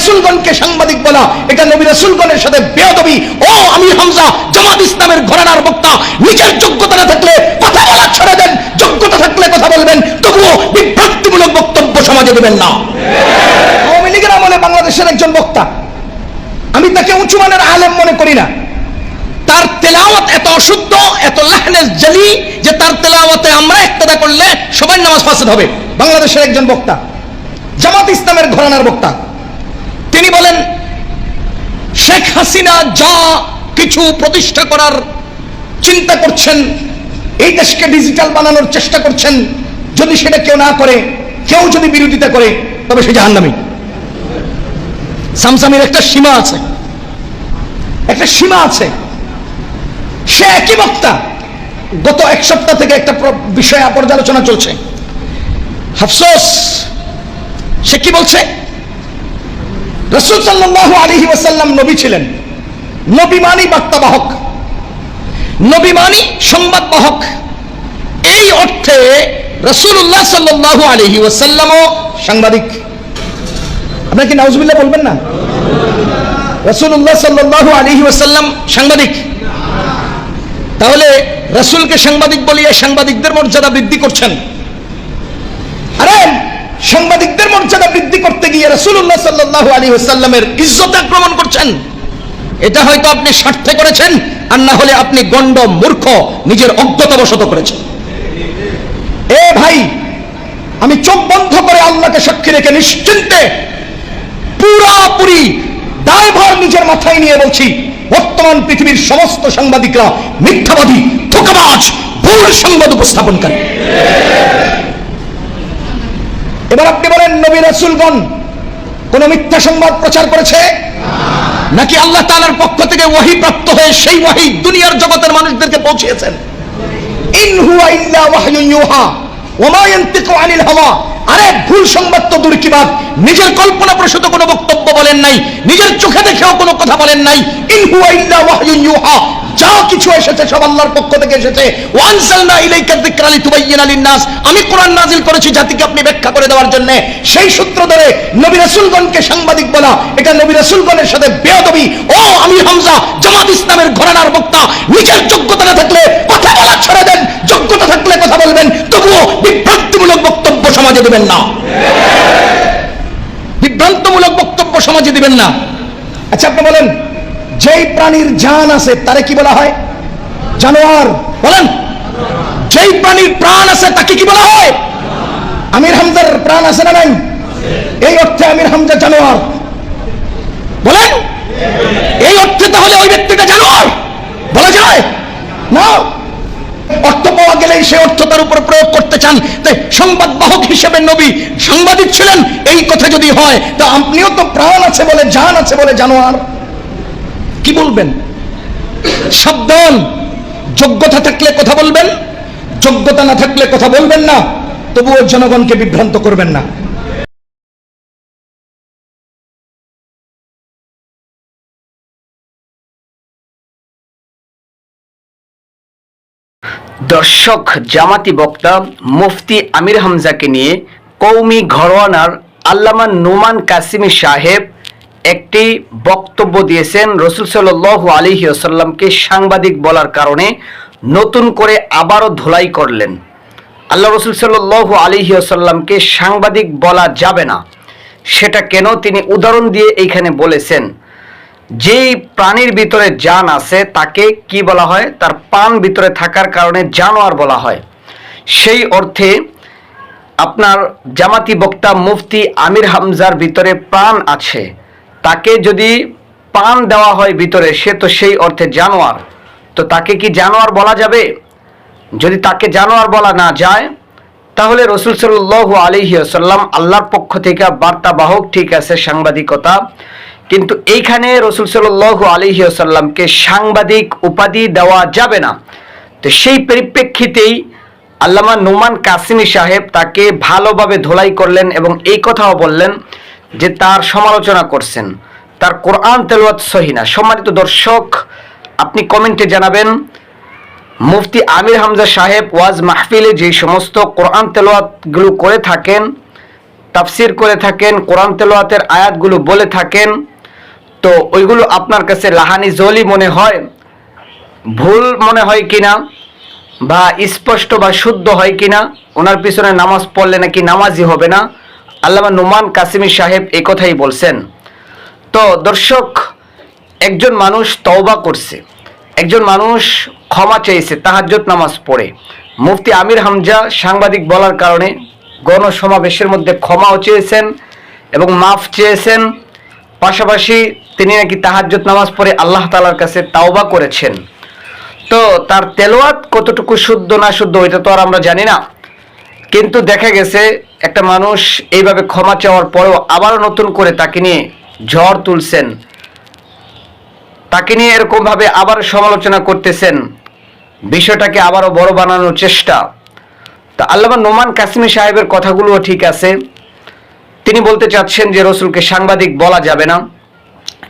রাসূলগণকে সাংবাদিক বলা, এটা নবী রাসূলগণের সাথে বেয়াদবি। ও আমির হামজা, জামাত ইসলামের ঘরানার বক্তা। নিজের যোগ্যতা না থাকলে কথা বলা ছেড়ে দেন, যোগ্যতা থাকলে কথা বলবেন, তবুও বিভ্রান্তিমূলক বক্তব্য সমাজে দেবেন না। আওয়ামী লীগের আমলে বাংলাদেশের একজন বক্তা। আমি তাকে উঁচু মানের আলেম মনে করি না। তার তেলাওয়াত এত অশুদ্ধ, এত লাহনে জালি, যে তার তেলাওয়াতে আমরা একতাদা করলে সবাই নামাজ ফাসাদ হবে। বাংলাদেশের একজন বক্তা। জামাত ইসলামের ঘরানার বক্তা। তিনি বলেন, শেখ হাসিনা যা কিছু প্রতিষ্ঠা করার চিন্তা করছেন, এই দেশকে ডিজিটাল বানানোর চেষ্টা করছেন, যদি সেটা কেউ না করে, কেউ যদি বিরোধিতা করে, তবে সে জাহান্নামী। সামসামির একটা সীমা আছে। একটা সীমা আছে। সে একই বক্তা। গত এক সপ্তাহ থেকে একটা বিষয়ে পর্যালোচনা চলছে। আফসোস, সে কি বলছে? রসুল ওয়াসাল্লাম নবী ছিলেন। বার্তাবাহক। নবী মানি সংবাদ এই অর্থে রসুল্লাহ আলাইহি ওয়াসাল্লামও সাংবাদিক। আপনার কি নাউজুবিল্লাহ বলবেন না? রসুল্লাহ আলাইহি ওয়াসাল্লাম সাংবাদিক। তাহলে রসুলকে সাংবাদিক বলিয়ে সাংবাদিকদের মর্যাদা বৃদ্ধি করছেন। আরে মর্যাদা গিয়ে রসুল্লাহ সাল্লাহ আলী সাল্লামের ইজ্জত আক্রমণ করছেন। এটা হয়তো আপনি স্বার্থে করেছেন, আর না হলে আপনি গণ্ড মূর্খ নিজের অজ্ঞতাবশত করেছেন। এ ভাই, আমি চোখ বন্ধ করে আল্লাহকে সাক্ষী রেখে নিশ্চিন্তে পুরাপুরি দায়ভার নিজের মাথায় নিয়ে বলছি, বর্তমান পৃথিবীর সমস্ত সাংবাদিকরা মিথ্যাবাদী, ধোকাবাজ, ভুল সংবাদ উপস্থাপন করে এবার আপনি বলেন, নবী রাসূলগণ কোন মিথ্যা সংবাদ প্রচার করেছে? নাকি আল্লাহ তালার পক্ষ থেকে ওয়াহি প্রাপ্ত হয়ে সেই ওয়াহি দুনিয়ার জগতের মানুষদেরকে পৌঁছিয়েছেন? ইনহুয়া ইল্লা ওয়াহয়ুন আরে, ভুল সংবাদ তো দূর নিজের কল্পনা প্রসূত কোনো বক্তব্য বলেন নাই। নিজের চোখে দেখেও কোনো কথা বলেন নাই। যা কিছু এসেছে সব আল্লাহর পক্ষ থেকে এসেছে। আমি কোরআন করেছি জাতিকে আপনি ব্যাখ্যা করে দেওয়ার জন্য। সেই সূত্র ধরে নবী রাসূলগণকে সাংবাদিক বলা, এটা নবী রাসূলগণের সাথে ও আমির হামজা জামাত ইসলামের ঘরানার বক্তা। নিজের সমাজে দিবেন না। বিভ্রান্তমূলক বক্তব্য সমাজে দিবেন না। আচ্ছা আপনি বলেন যেই প্রাণীর জান আছে তারে কি বলা হয়? জানোয়ার। বলেন। যেই প্রাণীর প্রাণ আছে তাকে কি বলা হয়? আমির হামজার প্রাণ আছে না নাই? এই অর্থে আমির হামজা জানোয়ার। বলেন। এই অর্থে তাহলে ওই ব্যক্তিটা জানোয়ার। বলা যায়? না। পাওয়া সে অর্থ তার উপর প্রয়োগ করতে চান। তাই সংবাদ বাহক হিসেবে নবী সাংবাদিক ছিলেন। এই কথা যদি হয়, তা আপনিও তো প্রাণ আছে বলে, জান আছে বলে জানো আর কি বলবেন? সাবধান। যোগ্যতা থাকলে কথা বলবেন, যোগ্যতা না থাকলে কথা বলবেন না, তবুও জনগণকে বিভ্রান্ত করবেন না। দর্শক, জামাতি বক্তা মুফতি আমির হামজাকে নিয়ে কৌমি ঘরওয়ানার আল্লামা নোমান কাসিমি সাহেব একটি বক্তব্য দিয়েছেন রসুল সাল্লাহ আলী আসাল্লামকে সাংবাদিক বলার কারণে নতুন করে আবারও ধোলাই করলেন। আল্লাহ রসুল সাল্লাহ আলী আসাল্লামকে সাংবাদিক বলা যাবে না। সেটা কেন তিনি উদাহরণ দিয়ে এইখানে বলেছেন? যেই প্রাণীর ভিতরে জান আছে, তাকে কি বলা হয়? তার পান ভিতরে থাকার কারণে জানোয়ার বলা হয়। সেই অর্থে আপনার জামাতি বক্তা মুফতি আমির হামজার ভিতরে প্রাণ আছে। তাকে যদি পান দেওয়া হয় ভিতরে, সে তো সেই অর্থে জানোয়ার। তো তাকে কি জানোয়ার বলা যাবে? যদি তাকে জানোয়ার বলা না যায়, তাহলে রসুল সাল্লাহ আলিহি আসাল্লাম আল্লাহর পক্ষ থেকে বার্তাবাহক ঠিক আছে সাংবাদিকতা। কিন্তু এইখানে রসুল সাল্লাহ আলিহি আসাল্লামকে সাংবাদিক উপাধি দেওয়া যাবে না। তো সেই পরিপ্রেক্ষিতেই আল্লামা নোমান কাসিমি সাহেব তাকে ভালোভাবে ধোলাই করলেন এবং এই কথাও বললেন যে তার সমালোচনা করছেন। তার কোরআন তেলাওয়াত সহিনা সম্মানিত দর্শক, আপনি কমেন্টে জানাবেন, মুফতি আমির হামজা সাহেব ওয়াজ মাহফিলে যে সমস্ত কোরআন তেলাওয়াতগুলো করে থাকেন, তাফসির করে থাকেন, কোরআন তেলোয়াতের আয়াতগুলো বলে থাকেন তো ওইগুলো আপনার কাছে লাহানি জলি মনে হয়? ভুল মনে হয় কিনা? বা স্পষ্ট বা শুদ্ধ হয় কিনা? ওনার পিছনে নামাজ পড়লে নাকি নামাজই হবে না? আল্লামা নুমান কাসিমি সাহেব এই কথাই বলছেন। তো দর্শক, একজন মানুষ তওবা করছে। একজন মানুষ ক্ষমা চেয়েছে তাহাজ্জত নামাজ পড়ে। মুফতি আমির হামজা সাংবাদিক বলার কারণে গণসমাবেশের মধ্যে ক্ষমাও চেয়েছেন এবং মাফ চেয়েছেন। পাশাপাশি তিনি নাকি তাহাজ্জত নামাজ পড়ে আল্লাহ তালার কাছে তাওবা করেছেন। তো তার তেলোয়াত কতটুকু শুদ্ধ না শুদ্ধ ওইটা তো আর আমরা জানি না। কিন্তু দেখা গেছে একটা মানুষ এইভাবে ক্ষমা চাওয়ার পরেও আবারও নতুন করে তাকে নিয়ে ঝড় তুলছেন। তাকে নিয়ে এরকম ভাবে আবার সমালোচনা করতেছেন। বিষয়টাকে আবারও বড় বানানোর চেষ্টা। তা আল্লামা নোমান কাসিমি সাহেবের কথাগুলোও ঠিক আছে। তিনি বলতে চাচ্ছেন যে রসুলকে সাংবাদিক বলা যাবে না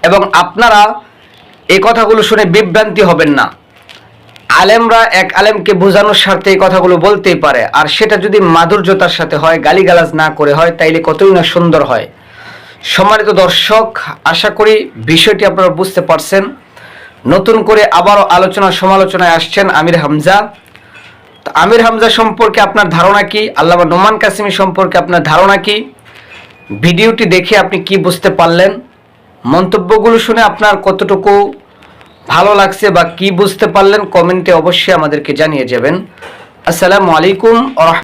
এবং আপনারা এই কথাগুলো শুনে বিভ্রান্তি হবেন না। আলেমরা এক আলেমকে বোঝানোর স্বার্থে এই কথাগুলো বলতেই পারে। আর সেটা যদি মাধুর্যতার সাথে হয়, গালিগালাজ না করে হয়, তাইলে কতই না সুন্দর হয়। সম্মানিত দর্শক, আশা করি বিষয়টি আপনারা বুঝতে পারছেন। নতুন করে আবারও আলোচনা সমালোচনায় আসছেন আমির হামজা। আমির হামজা সম্পর্কে আপনার ধারণা কি? আল্লামা নোমান কাসিমি সম্পর্কে আপনার ধারণা কি? ভিডিওটি দেখে আপনি কি বুঝতে পারলেন? মন্তব্যগুলো শুনে আপনার কতটুকু ভালো লাগছে বা কি বুঝতে পারলেন, কমেন্টে অবশ্যই আমাদেরকে জানিয়ে যাবেন। আসসালামু আলাইকুম